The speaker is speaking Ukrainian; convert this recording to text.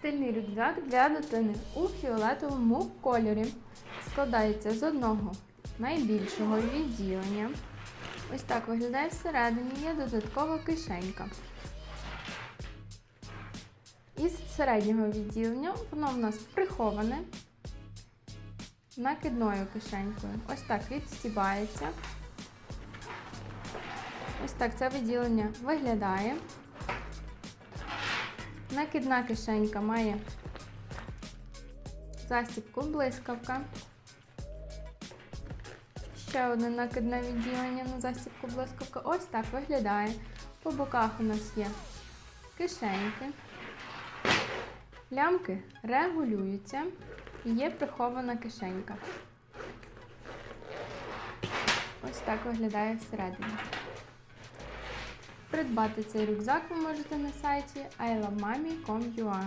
Стильний рюкзак для дитини у фіолетовому кольорі. Складається з одного найбільшого відділення. Ось так виглядає всередині, є додаткова кишенька. Із середнього відділення воно в нас приховане накидною кишенькою. Ось так відстібається. Ось так це відділення виглядає. Накидна кишенька має застібку блискавка. Ще одне накидне відділення на застібку блискавка. Ось так виглядає. По боках у нас є кишеньки. Лямки регулюються і є прихована кишенька. Ось так виглядає всередині. Придбати цей рюкзак ви можете на сайті ilovemami.com.ua